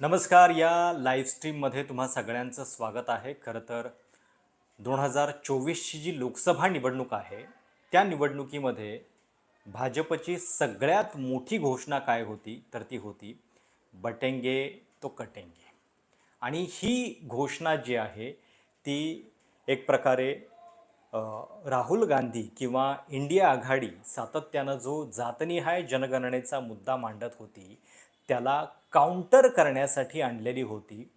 नमस्कार या लाईव्ह स्ट्रीममध्ये तुम्हा सगळ्यांचं स्वागत आहे. खरं तर दोन हजार चोवीसची जी लोकसभा निवडणूक आहे त्या निवडणुकीमध्ये भाजपची सगळ्यात मोठी घोषणा काय होती तर ती होती बटेंगे तो कटेंगे. आणि ही घोषणा जी आहे ती एक प्रकारे राहुल गांधी किंवा इंडिया आघाडी सातत्यानं जो जातनिहाय जनगणनेचा मुद्दा मांडत होती त्याला काउंटर करण्यासाठी आणलेली होती.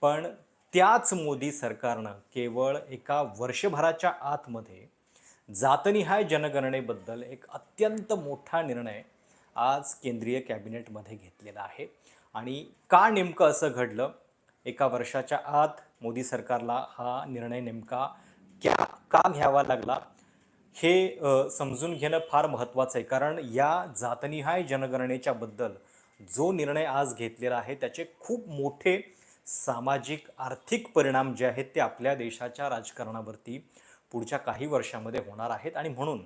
पण त्याच मोदी सरकारनं केवळ एका वर्षभराच्या आतमध्ये जातनिहाय जनगणनेबद्दल एक अत्यंत मोठा निर्णय आज केंद्रीय कॅबिनेटमध्ये घेतलेला आहे. आणि का नेमकं असं घडलं? एका वर्षाच्या आत मोदी सरकारला हा निर्णय नेमका क्या का घ्यावा लागला? हे समजून घेणं फार महत्त्वाचं आहे. कारण या जातनिहाय जनगणनेच्या बद्दल जो निर्णय आज घेतलेला आहे त्याचे खूप मोठे सामाजिक आर्थिक परिणाम जे आहेत ते आपल्या देशाच्या राजकारणावरती पुढच्या काही वर्षामध्ये होणार आहेत. आणि म्हणून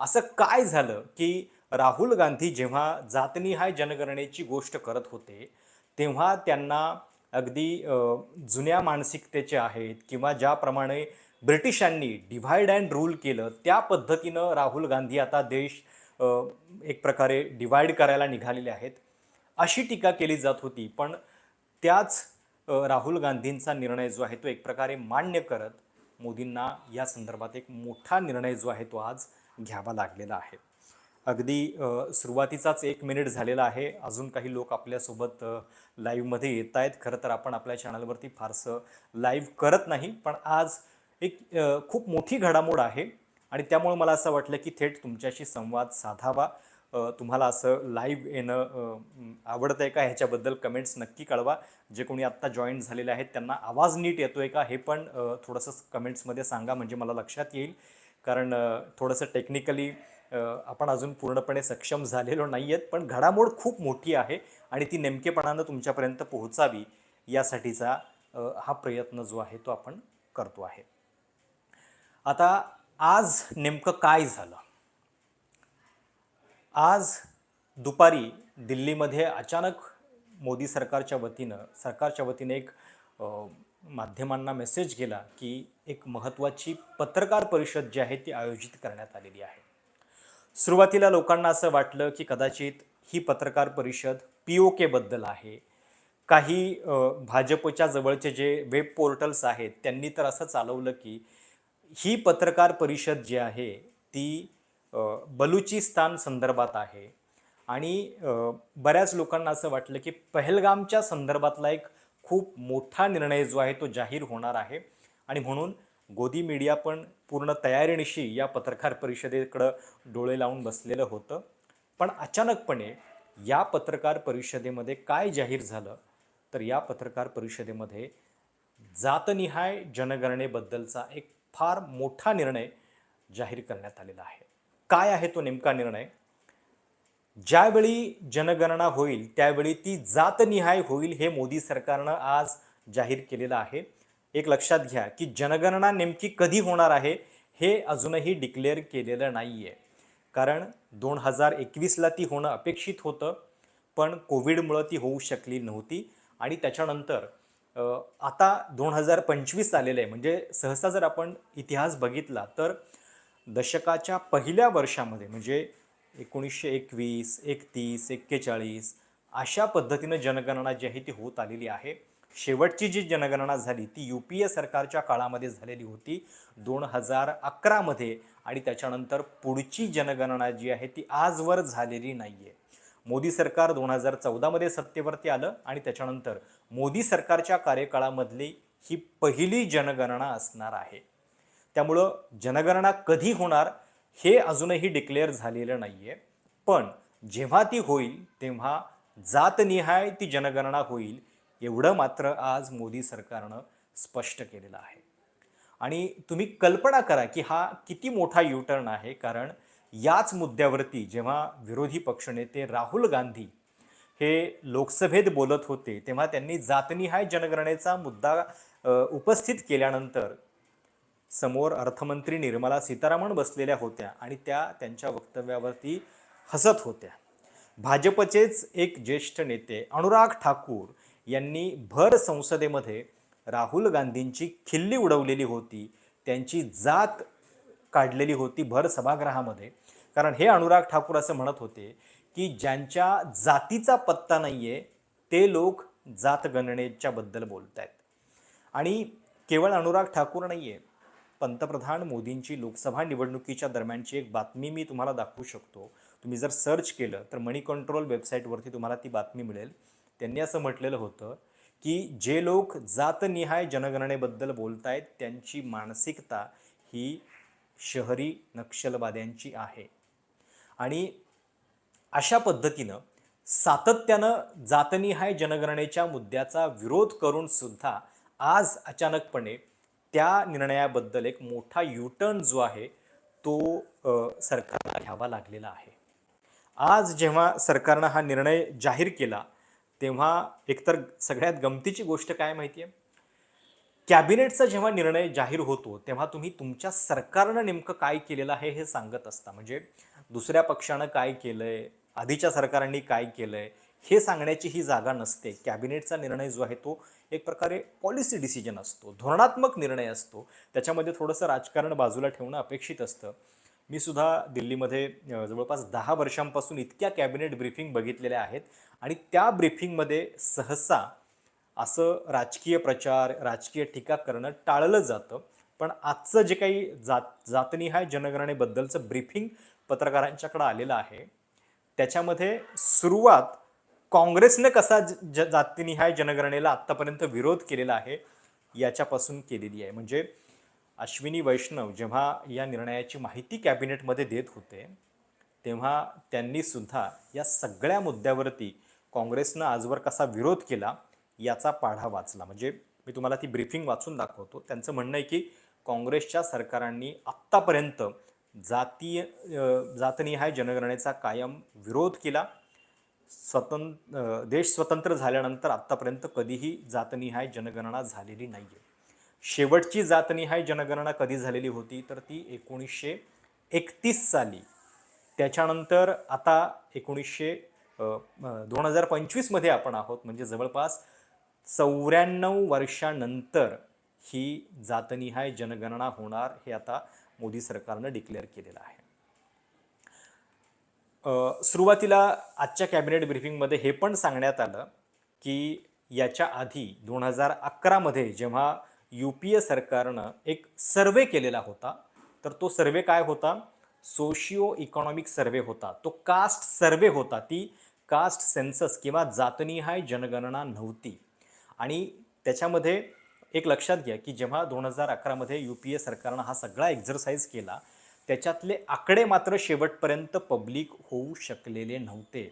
असं काय झालं की राहुल गांधी जेव्हा जातनिहाय जनगणनेची गोष्ट करत होते तेव्हा त्यांना अगदी जुन्या मानसिकतेचे आहेत किंवा ज्याप्रमाणे ब्रिटिशांनी डिव्हाइड अँड रूल केलं त्या पद्धतीनं राहुल गांधी आता देश एक प्रकारे डिवाइड करायला निघालेले आहेत. अशी टीका केली जात होती. पण त्याच राहुल गांधींचा निर्णय जो आहे तो एक प्रकारे मान्य करत मोदींना या संदर्भात एक मोठा निर्णय जो आहे तो आज घ्यावा लागलेला आहे. अगदी सुरुवातीचाच एक मिनिट झालेला आहे. अजून काही लोक आपल्यासोबत लाईव्हमध्ये येत आहेत. खरं तर आपण आपल्या चॅनलवरती फारसं लाईव्ह करत नाही. पण आज एक खूप मोठी घडामोड आहे. आणि त्यामुळे मला असं वाटलं की थेट तुमच्याशी संवाद साधावा. तुम्हाला असं लाईव्ह येणं आवडतं आहे का? ह्याच्याबद्दल कमेंट्स नक्की कळवा. जे कोणी आत्ता जॉईन झालेले आहेत त्यांना आवाज नीट येतो आहे का? हे पण थोडंसं कमेंट्समध्ये सांगा म्हणजे मला लक्षात येईल. कारण थोडंसं टेक्निकली आपण अजून पूर्णपणे सक्षम झालेलो नाही आहेत पण घडामोड खूप मोठी आहे आणि ती नेमकेपणानं तुमच्यापर्यंत पोहोचावी यासाठीचा हा प्रयत्न जो आहे तो आपण करतो आहे. आता आज नेमकं काय झालं? आज दुपारी दिल्लीमध्ये अचानक मोदी सरकारच्या वतीनं सरकारच्या वतीने एक माध्यमांना मेसेज गेला की एक महत्त्वाची पत्रकार परिषद जी आहे ती आयोजित करण्यात आलेली आहे. सुरुवातीला लोकांना असं वाटलं की कदाचित ही पत्रकार परिषद पी ओ केबद्दल आहे. काही भाजपच्या जवळचे जे वेब पोर्टल्स आहेत त्यांनी तर असं चालवलं की ही पत्रकार परिषद जी आहे ती बलुचिस्तान संदर्भात आहे. आणि बऱ्याच लोकांना असं वाटलं की पहलगामच्या संदर्भातला एक खूप मोठा निर्णय जो आहे तो जाहीर होणार आहे. आणि म्हणून गोदी मीडिया पण पूर्ण तयारीनिशी या पत्रकार परिषदेकडं डोळे लावून बसलेलं होतं. पण अचानकपणे या पत्रकार परिषदेमध्ये काय जाहीर झालं? तर या पत्रकार परिषदेमध्ये जातनिहाय जनगणनेबद्दलचा एक फार मोठा निर्णय जाहीर करण्यात आलेला आहे. काय आहे तो नेमका निर्णय? ज्यावेळी जनगणना होईल त्यावेळी ती जातनिहाय होईल हे मोदी सरकारनं आज जाहीर केलेलं आहे. एक लक्षात घ्या की जनगणना नेमकी कधी होणार आहे हे अजूनही डिक्लेअर केलेलं नाही आहे कारण दोन हजार एकवीसला ती होणं अपेक्षित होतं पण कोविडमुळं ती होऊ शकली नव्हती. आणि त्याच्यानंतर आता दोन हजार पंचवीस आलेलं आहे. म्हणजे सहसा जर आपण इतिहास बघितला तर दशकाच्या पहिल्या वर्षामध्ये म्हणजे एकोणीसशे एकवीस एकतीस एक्केचाळीस अशा पद्धतीनं जनगणना जी आहे ती होत आलेली आहे. शेवटची जी जनगणना झाली ती यू पी ए सरकारच्या काळामध्ये झालेली होती दोन हजार अकरामध्ये आणि त्याच्यानंतर पुढची जनगणना जी आहे ती आजवर झालेली नाही आहे मोदी सरकार दोन हजार चौदामध्ये सत्तेवरती आलं आणि त्याच्यानंतर मोदी सरकारच्या कार्यकाळामधली ही पहिली जनगणना असणार आहे. त्यामुळं जनगणना कधी होणार हे अजूनही डिक्लेअर झालेलं नाही आहे पण जेव्हा ती होईल तेव्हा जातनिहाय ती जनगणना होईल एवढं मात्र आज मोदी सरकारनं स्पष्ट केलेलं आहे. आणि तुम्ही कल्पना करा की हा किती मोठा युटर्न आहे कारण याच मुद्द्यावरती जेव्हा विरोधी पक्षनेते राहुल गांधी हे लोकसभेत बोलत होते तेव्हा त्यांनी जातनिहाय जनगणनेचा मुद्दा उपस्थित केल्यानंतर समोर अर्थमंत्री निर्मला सीतारामन बसलेल्या होत्या आणि त्या त्यांच्या वक्तव्यावरती हसत होत्या. भाजपचेच एक ज्येष्ठ नेते अनुराग ठाकूर यांनी भर संसदेमध्ये राहुल गांधींची खिल्ली उडवलेली होती त्यांची जात काढलेली होती भर सभागृहामध्ये. कारण हे अनुराग ठाकूर असं म्हणत होते की ज्यांच्या जातीचा पत्ता नाही आहे ते लोक जात बद्दल बोलत आहेत आणि केवळ अनुराग ठाकूर नाही आहे पंतप्रधान मोदींची लोकसभा निवडणुकीच्या दरम्यानची एक बातमी मी तुम्हाला दाखवू शकतो. तुम्ही जर सर्च केलं तर मनी कंट्रोल वेबसाईटवरती तुम्हाला ती बातमी मिळेल. त्यांनी असं म्हटलेलं होतं की जे लोक जातनिहाय जनगणनेबद्दल बोलत आहेत त्यांची मानसिकता ही शहरी नक्षलवाद्यांची आहे. आणि अशा पद्धतीनं सातत्यानं जातनिहाय जनगणनेच्या मुद्द्याचा विरोध करून सुद्धा आज अचानकपणे त्या निर्णयाबद्दल एक मोठा युटर्न जो आहे तो सरकारला घ्यावा लागलेला आहे. आज जेव्हा सरकारनं हा निर्णय जाहीर केला तेव्हा एकतर सगळ्यात गमतीची गोष्ट काय माहिती आहे कॅबिनेटचा जेव्हा निर्णय जाहीर होतो तेव्हा तुम्ही तुमच्या सरकारनं नेमकं काय केलेलं आहे हे सांगत असता. म्हणजे दुसऱ्या पक्षानं काय केलंय आधीच्या सरकारांनी काय केलंय हे सांगण्याची ही जागा नसते. कॅबिनेटचा निर्णय जो आहे तो एक प्रकारे पॉलिसी डिसिजन असतो. धोरणात्मक निर्णय असतो. त्याच्यामध्ये थोडंसं राजकारण बाजूला ठेवणं अपेक्षित असतं. मी सुद्धा दिल्लीमध्ये जवळपास दहा वर्षांपासून इतक्या कॅबिनेट ब्रीफिंग बघितलेल्या आहेत आणि त्या ब्रीफिंगमध्ये सहसा असं राजकीय प्रचार राजकीय टीका करणं टाळलं जातं. पण आजचं जे काही जात जातनिहाय जनगणनेबद्दलचं ब्रीफिंग पत्रकारांच्याकडं आलेलं आहे त्याच्यामध्ये सुरुवात काँग्रेसने कसा ज ज- जातीनिहाय जनगणनेला आत्तापर्यंत विरोध केलेला आहे याच्यापासून केलेली आहे. म्हणजे अश्विनी वैष्णव जेव्हा या निर्णयाची माहिती कॅबिनेटमध्ये देत होते तेव्हा त्यांनी सुद्धा या सगळ्या मुद्द्यावरती काँग्रेसनं आजवर कसा विरोध केला याचा पाढा वाचला. म्हणजे मी तुम्हाला ती ब्रीफिंग वाचून दाखवतो. त्यांचं म्हणणं आहे की काँग्रेसच्या सरकारांनी आत्तापर्यंत जातीय जातनिहाय जनगणनेचा कायम विरोध केला स्वतंत्र देश स्वतंत्र झाल्यानंतर आत्तापर्यंत कधीही जातनिहाय जनगणना झालेली नाही आहे शेवटची जातनिहाय जनगणना कधी झालेली होती तर ती एकोणीसशे एकतीस साली. त्याच्यानंतर आता एकोणीसशे दोन हजार पंचवीसमध्ये आपण आहोत. म्हणजे जवळपास चौऱ्याण्णव वर्षानंतर ही जातनिहाय जनगणना होणार हे आता मोदी सरकारनं डिक्लेअर केलेलं आहे. सुरुवातीला आजच्या कॅबिनेट ब्रिफिंगमध्ये हे पण सांगण्यात आलं की याच्या आधी दोन हजार अकरामध्ये जेव्हा यू पी ए सरकारनं एक सर्वे केलेला होता तर तो सर्वे काय होता? सोशिओ इकॉनॉमिक सर्वे होता. तो कास्ट सर्वे होता. ती कास्ट सेन्सस किंवा जातनिहाय जनगणना नव्हती. आणि त्याच्यामध्ये एक लक्षात घ्या की जेव्हा दोन हजार अकरामध्ये यू पी ए सरकारनं हा सगळा एक्झरसाईज केला त्याच्यातले आकडे मात्र शेवटपर्यंत पब्लिक होऊ शकलेले नव्हते.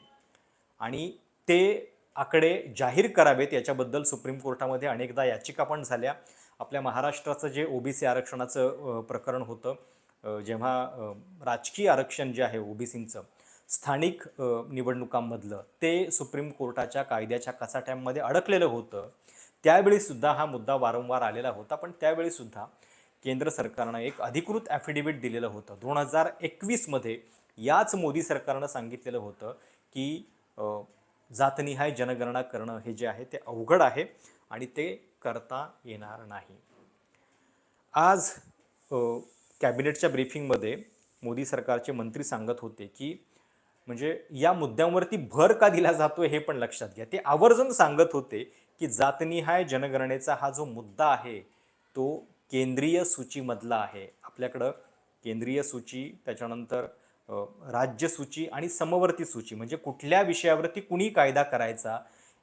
आणि ते आकडे जाहीर करावेत याच्याबद्दल सुप्रीम कोर्टामध्ये अनेकदा याचिका पण झाल्या. आपल्या महाराष्ट्राचं जे ओबीसी आरक्षणाचं प्रकरण होतं जेव्हा राजकीय आरक्षण जे आहे ओबीसींचं स्थानिक निवडणुकांमधलं ते सुप्रीम कोर्टाच्या कायद्याच्या कचाट्यांमध्ये अडकलेलं होतं. त्यावेळीसुद्धा हा मुद्दा वारंवार आलेला होता. पण त्यावेळीसुद्धा केंद्र सरकारनं एक अधिकृत ॲफिडेविट दिलेलं होतं. दोन हजार एकवीसमध्ये याच मोदी सरकारनं सांगितलेलं होतं की जातनिहाय जनगणना करणं हे जे आहे ते अवघड आहे आणि ते करता येणार नाही. आज कॅबिनेटच्या ब्रीफिंगमध्ये मोदी सरकारचे मंत्री सांगत होते की म्हणजे या मुद्द्यांवरती भर का दिला जातो हे पण लक्षात घ्या. ते आवर्जून सांगत होते की जातनिहाय जनगणनेचा हा जो मुद्दा आहे तो केंद्रीय सूचीमधला आहे. आपल्याकडं केंद्रीय सूची त्याच्यानंतर राज्य सूची आणि समवर्ती सूची म्हणजे कुठल्या विषयावरती कुणी कायदा करायचा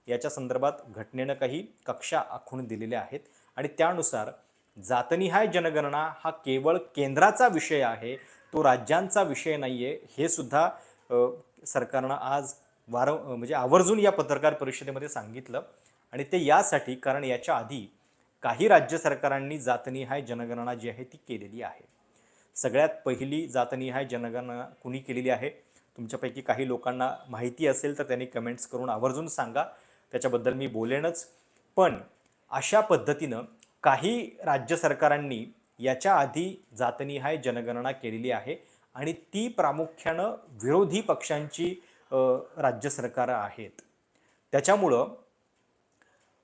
याच्या संदर्भात घटनेनं काही कक्षा आखून दिलेल्या आहेत. आणि त्यानुसार जातनिहाय जनगणना हा केवळ केंद्राचा विषय आहे तो राज्यांचा विषय नाही आहे हे सुद्धा सरकारनं आज वारं म्हणजे आवर्जून या पत्रकार परिषदेमध्ये सांगितलं. आणि ते यासाठी कारण याच्या आधी काही राज्य सरकारांनी जातनिहाय जनगणना जी आहे ती केलेली आहे. सगळ्यात पहिली जातनिहाय जनगणना कुणी केलेली आहे? तुमच्यापैकी काही लोकांना माहिती असेल तर त्यांनी कमेंट्स करून आवर्जून सांगा. त्याच्याबद्दल मी बोलेनच. पण अशा पद्धतीनं काही राज्य सरकारांनी याच्या आधी जातनिहाय जनगणना केलेली आहे आणि ती प्रामुख्यानं विरोधी पक्षांची राज्य सरकारं आहेत. त्याच्यामुळं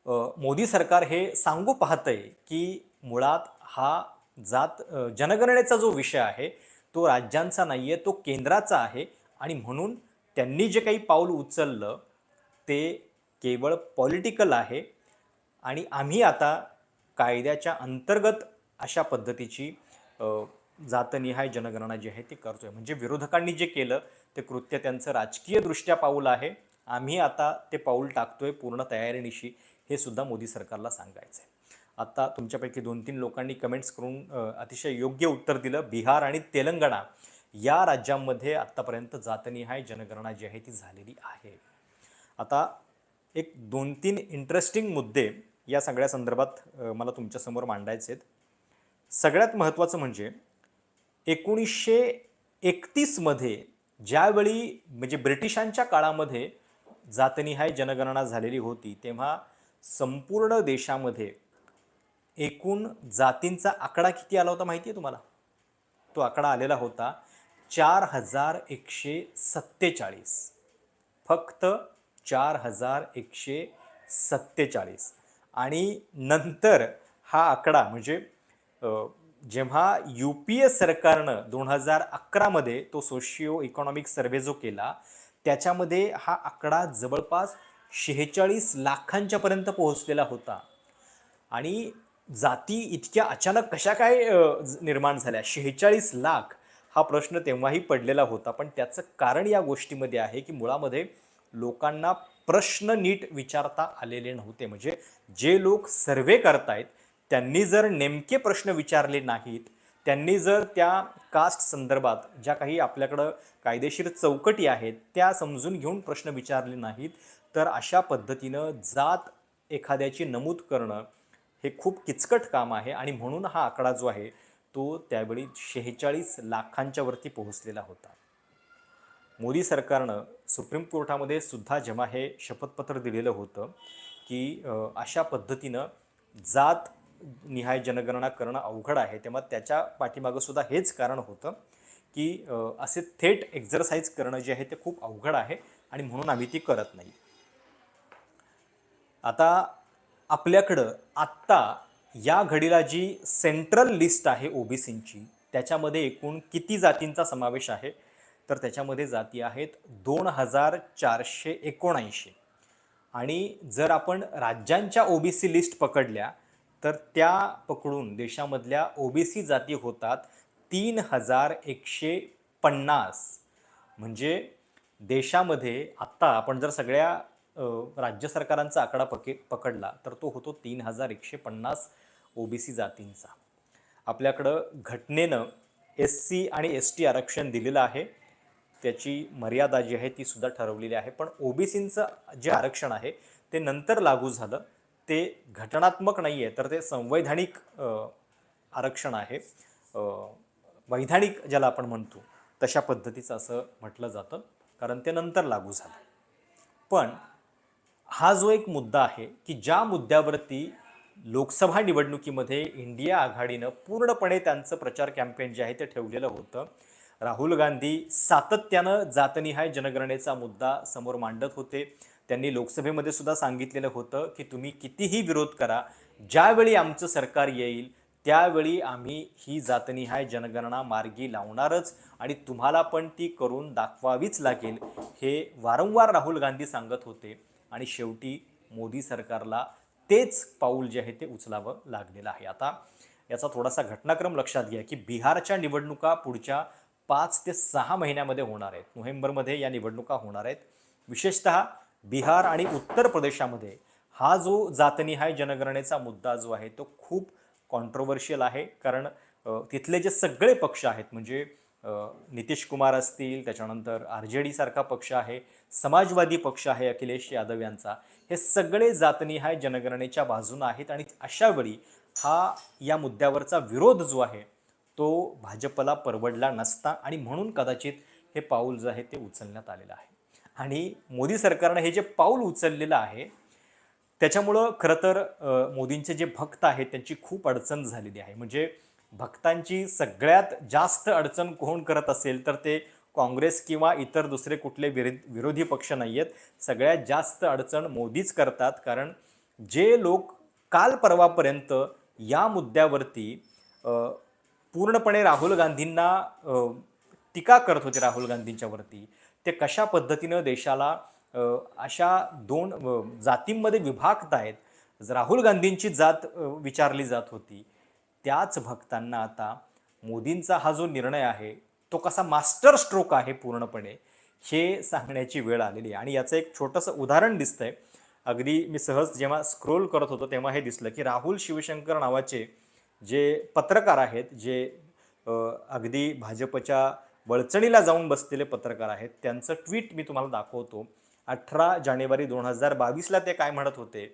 मोदी सरकार हे सांगू पाहतंय की मुळात हा जात जनगणनेचा जो विषय आहे तो राज्यांचा नाही आहे तो केंद्राचा आहे आणि म्हणून त्यांनी जे काही पाऊल उचललं ते केवळ पॉलिटिकल आहे आणि आम्ही आता कायद्याच्या अंतर्गत अशा पद्धतीची जातनिहाय जनगणना जी आहे ती करतोय. म्हणजे विरोधकांनी जे केलं ते कृत्य त्यांचं राजकीयदृष्ट्या पाऊल आहे. आम्ही आता ते पाऊल टाकतोय पूर्ण तयारीनिशी. हे सुद्धा मोदी सरकारला सांगायचं आहे आता तुमच्यापैकी दोन तीन लोकांनी कमेंट्स करून अतिशय योग्य उत्तर दिलं. बिहार आणि तेलंगणा या राज्यांमध्ये आत्तापर्यंत जातनिहाय जनगणना जी आहे ती झालेली आहे. आता एक दोन तीन इंटरेस्टिंग मुद्दे या सगळ्या संदर्भात मला तुमच्यासमोर मांडायचे आहेत. सगळ्यात महत्त्वाचं म्हणजे एकोणीसशे एकतीसमध्ये ज्यावेळी म्हणजे ब्रिटिशांच्या काळामध्ये जातनिहाय जनगणना झालेली होती तेव्हा संपूर्ण देशामध्ये एकूण जातींचा आकडा किती आला होता माहिती आहे तुम्हाला? तो आकडा आलेला होता चार हजार एकशे सत्तेचाळीस. फक्त चार हजार एकशे सत्तेचाळीस. आणि नंतर हा आकडा म्हणजे जेव्हा यू पी ए सरकारनं दोन हजार अकरामध्ये तो सोशिओ इकॉनॉमिक सर्वे जो केला त्याच्यामध्ये हा आकडा जवळपास शेहेचाळीस लाखांच्यापर्यंत पोहोचलेला होता. आणि जाती इतक्या अचानक कशा काय निर्माण झाल्या? शेहेचाळीस लाख हा प्रश्न तेव्हाही पडलेला होता. पण त्याचं कारण या गोष्टीमध्ये आहे की मुळामध्ये लोकांना प्रश्न नीट विचारता आलेले नव्हते. म्हणजे जे लोक सर्वे करतायत त्यांनी जर नेमके प्रश्न विचारले नाहीत त्यांनी जर त्या कास्ट संदर्भात ज्या काही आपल्याकडं कायदेशीर चौकटी आहेत त्या समजून घेऊन प्रश्न विचारले नाहीत तर अशा पद्धतीनं जात एखाद्याची नमूद करणं हे खूप किचकट काम आहे आणि म्हणून हा आकडा जो आहे तो त्यावेळी शेहेचाळीस लाखांच्या वरती पोहोचलेला होता. मोदी सरकारनं सुप्रीम कोर्टामध्ये सुद्धा जेव्हा हे शपथपत्र दिलेलं होतं की अशा पद्धतीनं जात निहाय जनगणना करणं अवघड आहे तेव्हा त्याच्या पाठीमागं सुद्धा हेच कारण होतं की असे थेट एक्झरसाईज करणं जे आहे ते खूप अवघड आहे आणि म्हणून आम्ही ती करत नाही. आता आपल्याकडं आत्ता या घडीला जी सेंट्रल लिस्ट आहे ओबीसींची त्याच्यामध्ये एकूण किती जातींचा समावेश आहे? तर त्याच्यामध्ये जाती आहेत दोन हजार चारशे एकोणऐंशी. आणि जर आपण राज्यांच्या ओबीसी लिस्ट पकडल्या तर त्या पकडून देशामधल्या ओबीसी जाती होतात तीन हजार एकशे पन्नास. म्हणजे देशामध्ये आत्ता आपण जर सगळ्या राज्य सरकारांचा आकडा पके पकडला तर तो होतो तीन हजार एकशे पन्नास ओबीसी जातींचा. आपल्याकडं घटनेनं एस सी आणि एस टी आरक्षण दिलेलं आहे. त्याची मर्यादा जी आहे ती सुद्धा ठरवलेली आहे. पण ओबीसींचं जे आरक्षण आहे ते नंतर लागू झालं. ते घटनात्मक नाही आहे तर ते संवैधानिक आरक्षण आहे. वैधानिक ज्याला आपण म्हणतो तशा पद्धतीचं असं म्हटलं जातं कारण ते नंतर लागू झालं. पण हा जो एक मुद्दा आहे की ज्या मुद्द्यावरती लोकसभा निवडणुकीमध्ये इंडिया आघाडीनं पूर्णपणे त्यांचं प्रचार कॅम्पेन जे आहे ते ठेवलेलं होतं. राहुल गांधी सातत्यानं जातनिहाय जनगणनेचा मुद्दा समोर मांडत होते. त्यांनी लोकसभेमध्ये सुद्धा सांगितलेलं होतं की तुम्ही कितीही विरोध करा ज्यावेळी आमचं सरकार येईल त्यावेळी आम्ही ही जातनिहाय जनगणना मार्गी लावणारच आणि तुम्हाला पण ती करून दाखवावीच लागेल हे वारंवार राहुल गांधी सांगत होते. आणि शेवटी मोदी सरकारला तेच पाऊल जे आहे ते उचलावं लागलेलं आहे. आता याचा थोडासा घटनाक्रम लक्षात घ्या की बिहारच्या निवडणुका पुढच्या पाच ते सहा महिन्यामध्ये होणार आहेत. नोव्हेंबरमध्ये या निवडणुका होणार आहेत. विशेषतः बिहार आणि उत्तर प्रदेशामध्ये हा जो जातनिहाय जनगणनेचा मुद्दा जो आहे तो खूप कॉन्ट्रोवर्शियल आहे. कारण तिथले जे सगळे पक्ष आहेत म्हणजे नितीश कुमार असतील त्याच्यानंतर आर जे डीसारखा पक्ष आहे समाजवादी पक्ष आहे अखिलेश यादव यांचा. हे सगळे जातनी हाय जनगणनेच्या बाजूनं आहेत आणि अशावेळी हा या मुद्द्यावरचा विरोध जो आहे तो भाजपला परवडला नसता आणि म्हणून कदाचित हे पाऊल जे आहे ते उचलण्यात आलेलं आहे. आणि मोदी सरकारनं हे जे पाऊल उचललेलं आहे त्याच्यामुळं खरं तर मोदींचे जे भक्त आहेत त्यांची खूप अडचण झालेली आहे. म्हणजे भक्तांची सगळ्यात जास्त अडचण कोण करत असेल तर ते काँग्रेस किंवा इतर दुसरे कुठले विरोध विरोधी पक्ष नाही आहेत सगळ्यात जास्त अडचण मोदीच करतात कारण जे लोक काल परवापर्यंत या मुद्द्यावरती पूर्णपणे राहुल गांधींना टीका करत होते राहुल गांधींच्यावरती ते कशा पद्धतीनं देशाला अशा दोन जातींमध्ये विभागत आहेत राहुल गांधींची जात विचारली जात होती. त्याच भक्तांना आता मोदींचा हा जो निर्णय आहे तो कसा मास्टर स्ट्रोक आहे पूर्णपणे हे सांगण्याची वेळ आलेली आहे. आणि याचं एक छोटंसं उदाहरण दिसतंय. अगदी मी सहज जेव्हा स्क्रोल करत होतो तेव्हा हे दिसलं की राहुल शिवशंकर नावाचे जे पत्रकार आहेत जे अगदी भाजपच्या वळचणीला जाऊन बसलेले पत्रकार आहेत त्यांचं ट्विट मी तुम्हाला दाखवतो. अठरा जानेवारी दोन हजार बावीसला ते काय म्हणत होते?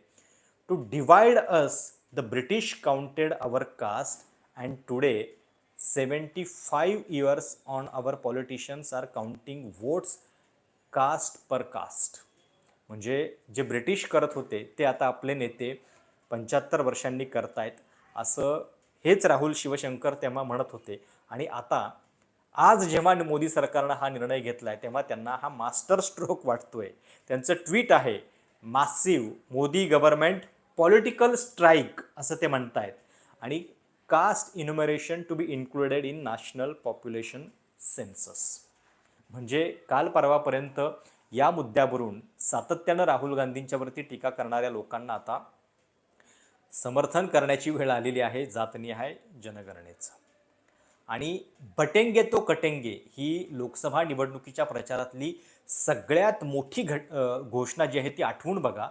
To divide us the British counted our caste and today seventy five years on our politicians are counting votes caste per caste. म्हणजे जे ब्रिटिश करत होते ते आता आपले नेते पंच्याहत्तर वर्षांनी करतायत. असं हेच राहुल शिवशंकर तेव्हा म्हणत होते. आणि आता आज जेव्हा मोदी सरकारनं हा निर्णय घेतला आहे तेव्हा त्यांना हा मास्टर स्ट्रोक वाटतोय. त्यांचं ट्विट आहे massive Modi government political strike असं ते म्हणतायत. आणि caste enumeration to be included in national population census म्हणजे काल परवापर्यंत या मुद्द्यावरून सातत्यानं राहुल गांधींच्यावरती टीका करणाऱ्या लोकांना आता समर्थन करण्याची वेळ आलेली आहे जातनिहाय जनगणनेचं. आणि बटेंगे तो कटेंगे ही लोकसभा निवडणुकीच्या प्रचारातली सगळ्यात मोठी घट घोषणा जी आहे ती आठवून बघा.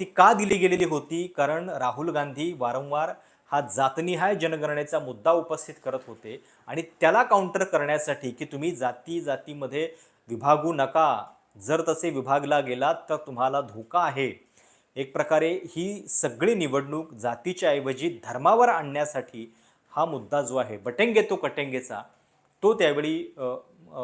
ती का दिली गेलेली होती? कारण राहुल गांधी वारंवार हा जातनिहाय जनगणनेचा मुद्दा उपस्थित करत होते आणि त्याला काउंटर करण्यासाठी की तुम्ही जाती जातीमध्ये विभागू नका. जर तसे विभागला गेलात तर तुम्हाला धोका आहे. एक प्रकारे ही सगळी निवडणूक जातीच्या ऐवजी धर्मावर आणण्यासाठी हा मुद्दा जो आहे बटेंगे तो कटेंगेचा तो त्यावेळी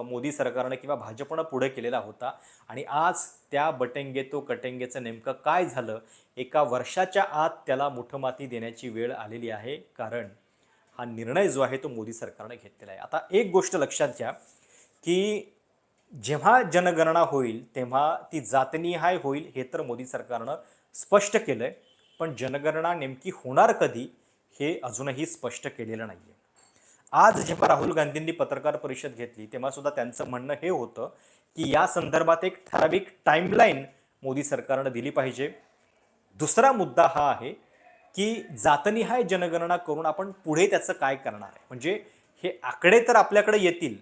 मोदी सरकारनं किंवा भाजपनं पुढे केलेला होता. आणि आज त्या बटेंगे तो कटेंगेचं नेमकं काय झालं एका वर्षाच्या आत त्याला मुठमाती देण्याची वेळ आलेली आहे. कारण हा निर्णय जो आहे तो मोदी सरकारनं घेतलेला आहे. आता एक गोष्ट लक्षात घ्या की जेव्हा जनगणना होईल तेव्हा ती जातनिहाय होईल हे तर मोदी सरकारनं स्पष्ट केलं आहे पण जनगणना नेमकी होणार कधी हे अजूनही स्पष्ट केलेलं नाही आहे आज जेव्हा राहुल गांधींनी पत्रकार परिषद घेतली तेव्हा सुद्धा त्यांचं म्हणणं हे होतं की या संदर्भात एक ठराविक टाईमलाईन मोदी सरकारनं दिली पाहिजे. दुसरा मुद्दा हा आहे की जातनिहाय जनगणना करून आपण पुढे त्याचं काय करणार आहे? म्हणजे हे आकडे तर आपल्याकडे येतील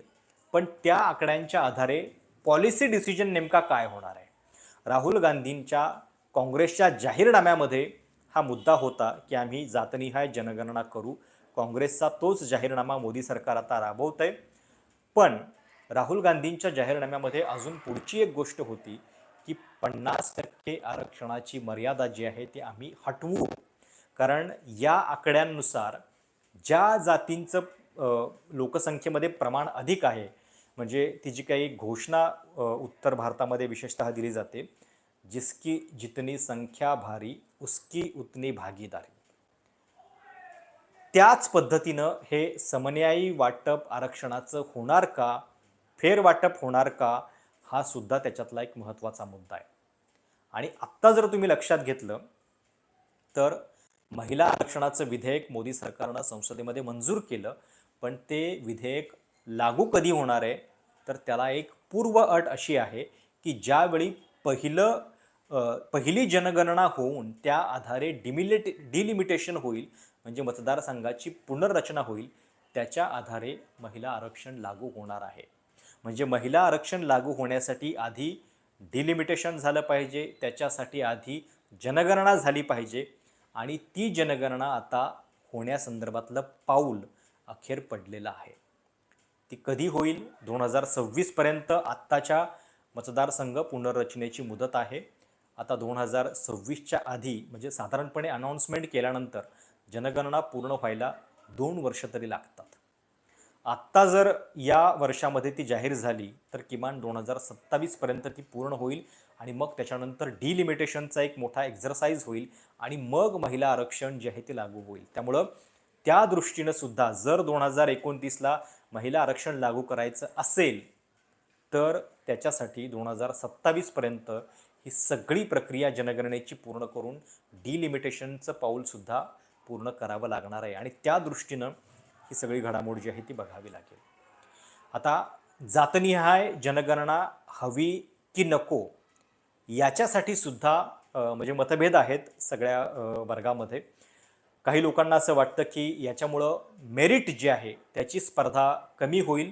पण त्या आकड्यांच्या आधारे पॉलिसी डिसिजन नेमका काय होणार आहे? राहुल गांधींच्या काँग्रेसच्या जाहीरनाम्यामध्ये हा मुद्दा होता की आम्ही जातनिहाय जनगणना करू काँग्रेसचा तोच जाहीरनामा मोदी सरकार आता राबवत आहे पण राहुल गांधींच्या जाहीरनाम्यामध्ये अजून पुढची एक गोष्ट होती की पन्नास टक्के आरक्षणाची मर्यादा जी आहे ती आम्ही हटवू. कारण या आकड्यांनुसार ज्या जातींचं लोकसंख्येमध्ये प्रमाण अधिक आहे म्हणजे ती जी काही घोषणा उत्तर भारतामध्ये विशेषतः दिली जाते जिसकी जितनी संख्या भारी उसकी उतनी भागीदारी. त्याच पद्धतीनं हे समन्यायी वाटप आरक्षणाचं होणार का फेरवाटप होणार का हा सुद्धा त्याच्यातला एक महत्त्वाचा मुद्दा आहे. आणि आत्ता जर तुम्ही लक्षात घेतलं तर महिला आरक्षणाचं विधेयक मोदी सरकारनं संसदेमध्ये मंजूर केलं पण ते विधेयक लागू कधी होणार आहे तर त्याला एक पूर्व अट अशी आहे की ज्यावेळी पहिलं पहिली जनगणना होऊन त्या आधारे डिमिलेट डिलिमिटेशन होईल म्हणजे मतदारसंघाची पुनर्रचना होईल त्याच्या आधारे महिला आरक्षण लागू होणार आहे. म्हणजे महिला आरक्षण लागू होण्यासाठी आधी डिलिमिटेशन झालं पाहिजे त्याच्यासाठी आधी जनगणना झाली पाहिजे आणि ती जनगणना आता होण्यासंदर्भातलं पाऊल अखेर पडलेलं आहे. ती कधी होईल? दोन हजार सव्वीसपर्यंत आत्ताच्या मतदारसंघ पुनर्रचनेची मुदत आहे. आता दोन हजार सव्वीसच्या आधी म्हणजे साधारणपणे अनाऊन्समेंट केल्यानंतर जनगणना पूर्ण व्हायला दोन वर्ष तरी लागतात. आत्ता जर या वर्षामध्ये ती जाहीर झाली तर किमान दोन हजार सत्तावीसपर्यंत ती पूर्ण होईल आणि मग त्याच्यानंतर डिलिमिटेशनचा एक मोठा एक्झरसाइज होईल आणि मग महिला आरक्षण जे आहे ते लागू होईल. त्यामुळं त्या दृष्टीनं सुद्धा जर दोन हजार एकोणतीसला महिला आरक्षण लागू करायचं असेल तर त्याच्यासाठी दोन हजार सत्तावीसपर्यंत ही सगळी प्रक्रिया जनगणनेची पूर्ण करून डिलिमिटेशनचं पाऊलसुद्धा पूर्ण करावं लागणार आहे. आणि त्या दृष्टीनं ही सगळी घडामोड जी आहे ती बघावी लागेल. आता जातनिहाय जनगणना हवी की नको याच्यासाठी सुद्धा म्हणजे मतभेद आहेत सगळ्या वर्गामध्ये. काही लोकांना असं वाटतं की याच्यामुळं मेरिट जे आहे त्याची स्पर्धा कमी होईल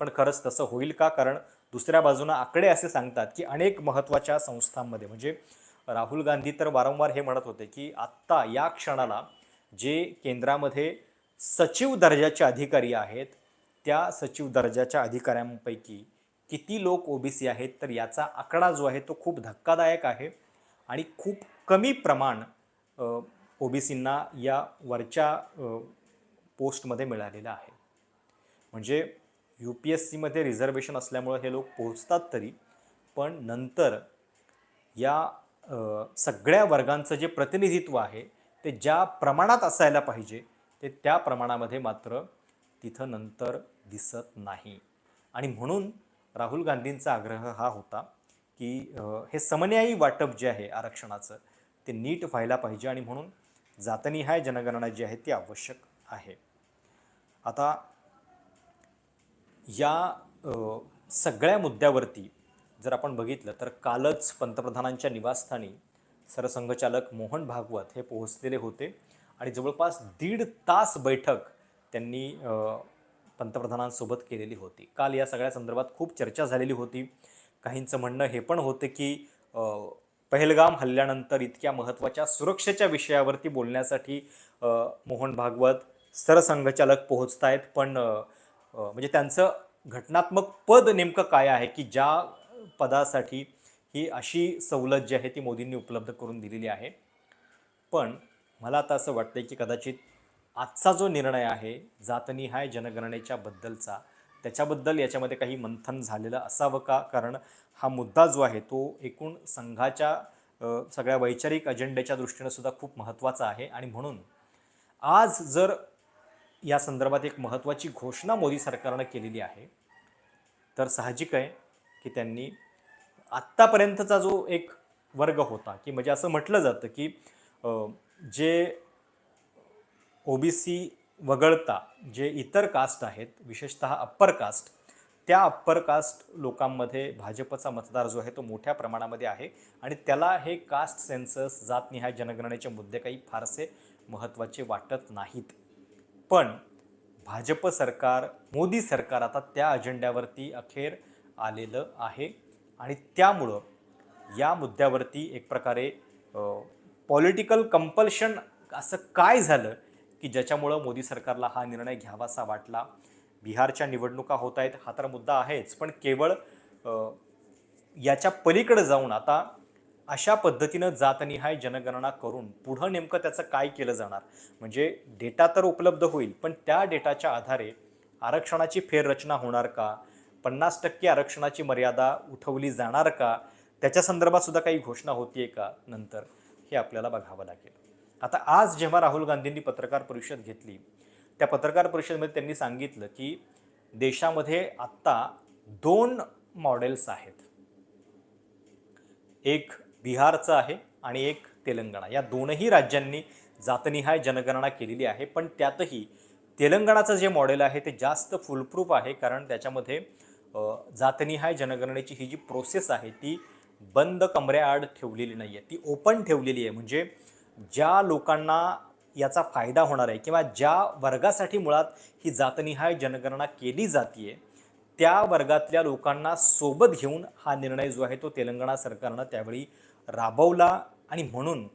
पण खरंच तसं होईल का? कारण दुसऱ्या बाजूनं आकडे असे सांगतात की अनेक महत्त्वाच्या संस्थांमध्ये म्हणजे राहुल गांधी तर वारंवार हे म्हणत होते की आत्ता या क्षणाला जे केंद्रामध्ये सचिव दर्जाचे अधिकारी आहेत त्या सचिव दर्जाच्या अधिकाऱ्यांपैकी किती लोक ओबीसी आहेत तर याचा आकडा जो आहे तो खूप धक्कादायक आहे आणि खूप कमी प्रमाण ओबीसींना या वरच्या पोस्टमध्ये मिळालेलं आहे. म्हणजे यू पी एस सीमध्ये रिझर्वेशन असल्यामुळं हे लोक पोहोचतात तरी पण नंतर या सगळ्या वर्गांचं जे प्रतिनिधित्व आहे ते ज्या प्रमाणात असायला पाहिजे ते त्या प्रमाणामध्ये मात्र तिथं नंतर दिसत नाही. आणि म्हणून राहुल गांधींचा आग्रह हा होता की हे समन्यायी वाटप जे आहे आरक्षणाचं ते नीट व्हायला पाहिजे आणि म्हणून जातनिहाय जनगणना जी आहे ती आवश्यक आहे. आता या सगळ्या मुद्द्यावरती जर आपण बघितलं तर कालच पंतप्रधानांच्या निवासस्थानी सरसंघचालक मोहन भागवत हे पोहोचलेले होते. आणि जवळपास दीड तास बैठक त्यांनी पंतप्रधानांसोबत केलेली होती. काल या सगळ्या संदर्भात खूप चर्चा झालेली होती. काहींचं म्हणणं हे पण होतं की पहलगाम हल्ल्यानंतर इतक्या महत्त्वाच्या सुरक्षेच्या विषयावरती बोलण्यासाठी मोहन भागवत सरसंघचालक पोहोचत आहेत पण म्हणजे त्यांचं घटनात्मक पद नेमकं काय आहे की ज्या पदासाठी ही अशी सवलत जी आहे ती मोदींनी उपलब्ध करून दिलेली आहे. पण मला आता असं वाटतं की कदाचित आजचा जो निर्णय आहे जातनिहाय जनगणनेच्या बद्दलचा त्याच्याबद्दल याच्यामध्ये काही मंथन झालेलं असावं का? कारण हा मुद्दा जो आहे तो एकूण संघाच्या सगळ्या वैचारिक अजेंड्याच्या दृष्टीनं सुद्धा खूप महत्त्वाचा आहे. आणि म्हणून आज जर या संदर्भात एक महत्त्वाची घोषणा मोदी सरकारनं केलेली आहे तर साहजिक आहे की त्यांनी आत्तापर्यंतचा जो एक वर्ग होता की म्हणजे असं म्हटलं जातं की अ, जे ओबीसी वगळता जे इतर कास्ट आहेत विशेषतः अप्पर कास्ट त्या अप्पर कास्ट लोकांमध्ये भाजपचा मतदार जो आहे तो मोठ्या प्रमाणामध्ये आहे आणि त्याला हे कास्ट सेन्सस जातनिहाय जनगणनेचे मुद्दे काही फारसे महत्त्वाचे वाटत नाहीत. पण भाजप सरकार मोदी सरकार आता त्या अजेंड्यावरती अखेर आलेलं आहे. आणि त्यामुळं या मुद्द्यावरती एक प्रकारे पॉलिटिकल कंपल्शन असं काय झालं की ज्याच्यामुळं मोदी सरकारला हा निर्णय घ्यावासा वाटला? बिहारच्या निवडणुका होत आहेत हा तर मुद्दा आहेच पण केवळ याच्या पलीकडे जाऊन आता अशा पद्धतीनं जातनिहाय जनगणना करून पुढं नेमकं त्याचं काय केलं जाणार? म्हणजे डेटा तर उपलब्ध होईल पण त्या डेटाच्या आधारे आरक्षणाची फेररचना होणार का? पन्नास टक्के आरक्षणाची मर्यादा उठवली जाणार का? त्याच्या संदर्भात सुद्धा काही घोषणा होतीये का नंतर? हे आपल्याला बघावं लागेल. आता आज जेव्हा राहुल गांधींनी पत्रकार परिषद घेतली त्या पत्रकार परिषदेमध्ये त्यांनी सांगितलं की देशामध्ये आत्ता दोन मॉडेल्स आहेत. एक बिहारचं आहे आणि एक तेलंगणा. या दोनही राज्यांनी जातनिहाय जनगणना केलेली आहे पण त्यातही तेलंगणाचं जे मॉडेल आहे ते जास्त फुलप्रूफ आहे कारण त्याच्यामध्ये जातनिहाय जनगणनेची ही जी प्रोसेस आहे ती बंद कमऱ्याआड ठेवलेली नाही आहे ती ओपन ठेवलेली आहे. म्हणजे ज्या लोकांना याचा फायदा होणार आहे किंवा ज्या वर्गासाठी मुळात ही जातनिहाय जनगणना केली जाते त्या वर्गातल्या लोकांना सोबत घेऊन हा निर्णय जो आहे तो तेलंगणा सरकारनं त्यावेळी राबवला आणि म्हणून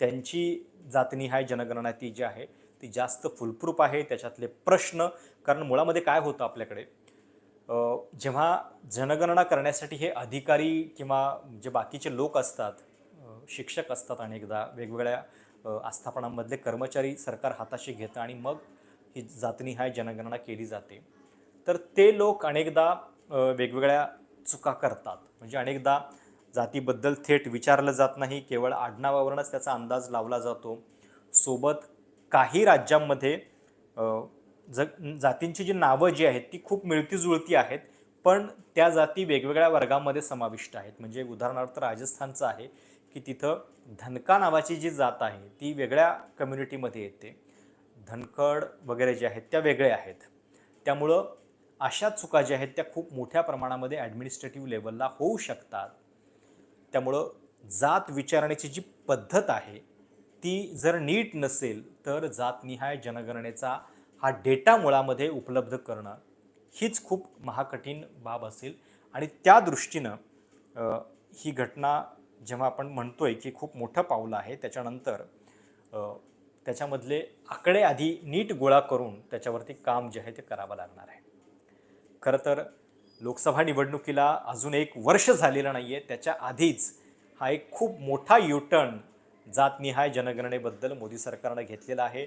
त्यांची जातनिहाय जनगणना ती जी आहे ती जास्त फुलप्रूफ आहे. त्याच्यातले प्रश्न कारण मुळामध्ये काय होतं आपल्याकडे? जेव्हा जनगणना करण्यासाठी हे अधिकारी किंवा जे बाकीचे लोक असतात शिक्षक असतात अनेकदा वेगवेगळ्या आस्थापनांमधले कर्मचारी सरकार हाताशी घेतं आणि मग ही जातनिहाय जनगणना केली जाते तर ते लोक अनेकदा वेगवेगळ्या चुका करतात. म्हणजे अनेकदा जातीबद्दल थेट विचारलं जात नाही केवळ आडनावावरूनच त्याचा अंदाज लावला जातो. सोबत काही राज्यांमध्ये जग ज जातींची जी नावं जी आहेत ती खूप मिळती जुळती आहेत पण त्या जाती वेगवेगळ्या वर्गामध्ये समाविष्ट आहेत. म्हणजे उदाहरणार्थ राजस्थानचं आहे की तिथं धनका नावाची जी जात आहे ती वेगळ्या कम्युनिटीमध्ये येते. धनकड वगैरे जे आहेत त्या वेगळ्या आहेत. त्यामुळं अशा चुका ज्या आहेत त्या खूप मोठ्या प्रमाणामध्ये ॲडमिनिस्ट्रेटिव्ह लेवलला होऊ शकतात. त्यामुळं जात विचारण्याची जी पद्धत आहे ती जर नीट नसेल तर जातनिहाय जनगणनेचा हा डेटा मुळामध्ये उपलब्ध करणं हीच खूप महाकठीण बाब असेल. आणि त्या दृष्टीनं ही घटना जेव्हा आपण म्हणतो आहे की खूप मोठं पाऊल आहे त्याच्यानंतर त्याच्यामधले आकडे आधी नीट गोळा करून त्याच्यावरती काम जे आहे ते करावं लागणार आहे. खरं तर लोकसभा निवडणुकीला अजून एक वर्ष झालेलं नाही आहे त्याच्या आधीच हा एक खूप मोठा युटर्न जातनिहाय जनगणनेबद्दल मोदी सरकारनं घेतलेला आहे.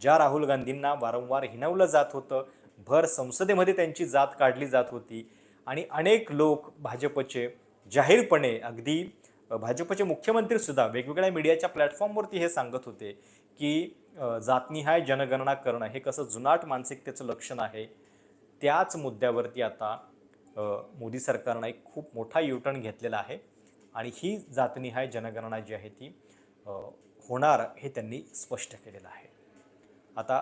ज्या राहुल गांधींना वारंवार हिणवलं जात होतं भर संसदेमध्ये त्यांची जात काढली जात होती आणि अनेक लोक भाजपचे जाहीरपणे अगदी भाजपचे मुख्यमंत्रीसुद्धा वेगवेगळ्या मीडियाच्या प्लॅटफॉर्मवरती हे सांगत होते की जातनिहाय जनगणना करणं हे कसं जुनाट मानसिकतेचं लक्षण आहे त्याच मुद्द्यावरती आता मोदी सरकारनं एक खूप मोठा युटर्न घेतलेला आहे आणि ही जातनिहाय जनगणना जी आहे ती होणार हे त्यांनी स्पष्ट केलेलं आहे. आता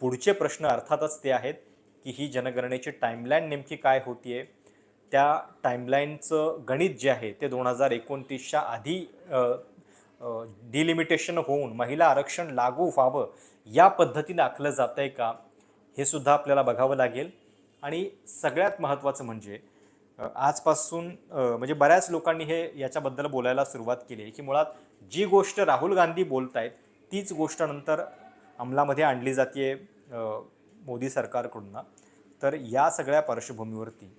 पुढचे प्रश्न अर्थातच ते आहेत की ही जनगणनेची टाईमलाईन नेमकी काय होतीये? त्या टाईमलाईनचं गणित जे आहे ते दोन हजार एकोणतीसच्या आधी डिलिमिटेशन होऊन महिला आरक्षण लागू व्हावं या पद्धतीने आखलं जातं आहे का हे सुद्धा आपल्याला बघावं लागेल. आणि सगळ्यात महत्त्वाचं म्हणजे आजपासून म्हणजे बऱ्याच लोकांनी हे याच्याबद्दल बोलायला सुरुवात केली आहे की मुळात जी गोष्ट राहुल गांधी बोलत आहेत तीच गोष्ट नंतर अंमलामध्ये आणली जाते मोदी सरकारकडून. तर या सगळ्या पार्श्वभूमीवरती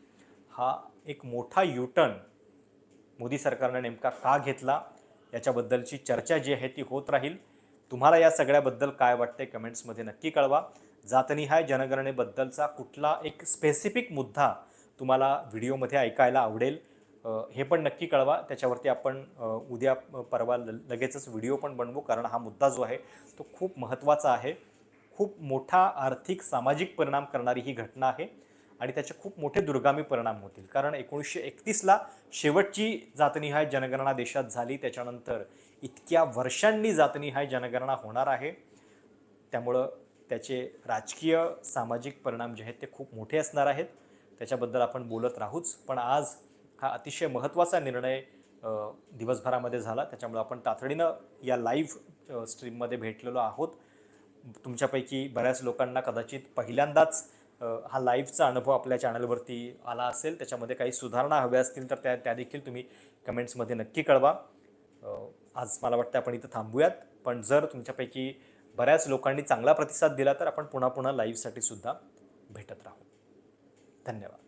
हा एक मोठा युटर्न मोदी सरकारनं नेमका का घेतला याच्याबद्दलची चर्चा जी आहे ती होत राहील. तुम्हाला या सगळ्याबद्दल काय वाटते कमेंट्समध्ये नक्की कळवा. जातनिहाय जनगणनेबद्दलचा कुठला एक स्पेसिफिक मुद्दा तुम्हाला व्हिडिओमध्ये ऐकायला आवडेल. हे पण नक्की कळवा. त्याच्यावरती आपण उद्या परवा ल- लगेचच व्हिडिओ पण बनवू कारण हा मुद्दा जो आहे तो खूप महत्त्वाचा आहे. खूप मोठा आर्थिक सामाजिक परिणाम करणारी ही घटना आहे आणि त्याचे खूप मोठे दुर्गामी परिणाम होतील. कारण एकोणीसशे एकतीसला शेवटची जातनिहाय जनगणना देशात झाली. त्याच्यानंतर इतक्या वर्षांनी जातनिहाय जनगणना होणार आहे. त्यामुळं त्याचे राजकीय सामाजिक परिणाम जे आहेत ते खूप मोठे असणार आहेत. त्याच्याबद्दल आपण बोलत राहूच. पण आज हा अतिशय महत्त्वाचा निर्णय दिवसभरामध्ये झाला. त्याच्यामुळे आपण तातडीनं या लाईव्ह स्ट्रीममध्ये भेटलेलो आहोत. तुमच्यापैकी बऱ्याच लोकांना कदाचित पहिल्यांदाच हा लाईव्हचा अनुभव आपल्या चॅनलवरती आला असेल. त्याच्यामध्ये काही सुधारणा हव्या असतील तर त्या त्या देखील तुम्ही कमेंट्समध्ये नक्की कळवा. आज मला वाटतं आपण इथं थांबूयात. पण जर तुमच्यापैकी बऱ्याच लोकांनी चांगला प्रतिसाद दिला तर आपण पुन्हा पुन्हा लाईव्हसाठी सुद्धा भेटत राहू. धन्यवाद.